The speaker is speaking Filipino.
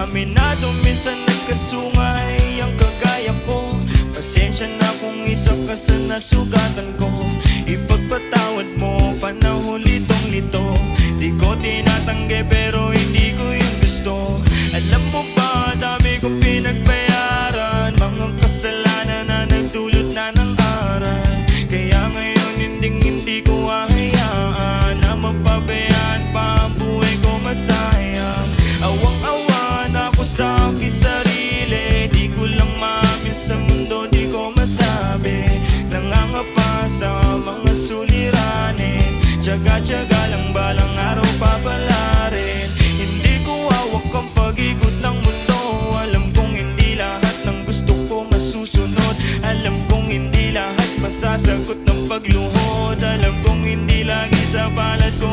Aminado minsan nagkasungay ang kagaya ko. Pasensya na kung isa ka sa nasugatan ko. Ipagpatawad mo, panahon litong lito. Di ko tinatanggi pero hindi ko yung gusto. Alam mo ba, dami kong pinagpay Tsaga-tsaga lang balang araw papala rin Hindi ko hawak ang pag-ikot ng mundo. Alam kong hindi lahat ng gusto ko masusunod. Alam kong hindi lahat masasagot ng pagluhod. Alam kong hindi lagi sa palad ko